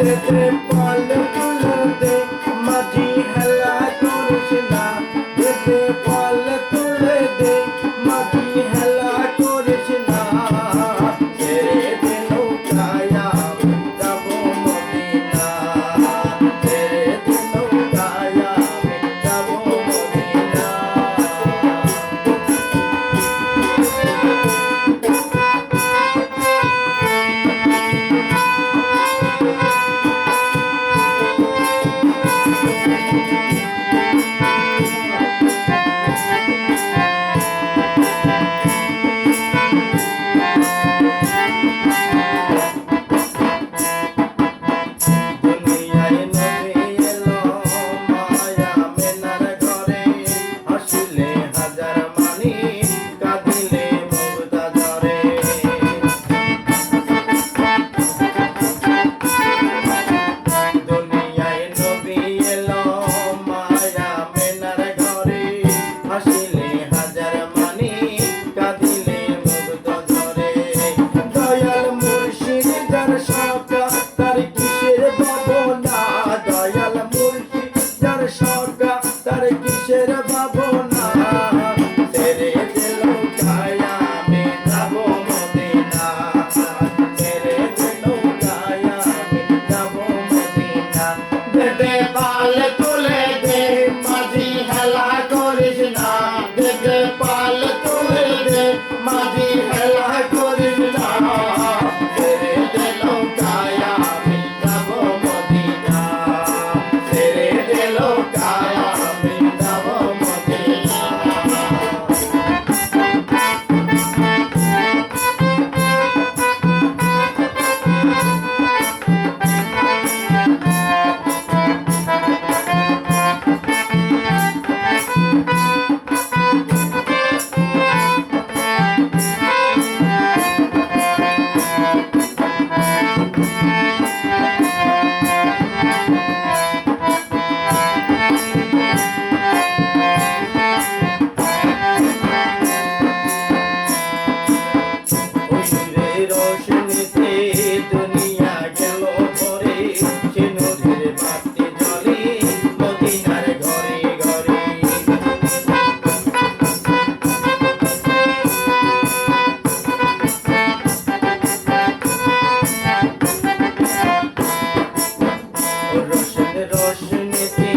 দেখে পাল তুলতে মাঝি হেলা করিস না দেখে পাল তুলে দে বেটে পাল Música রস নিতে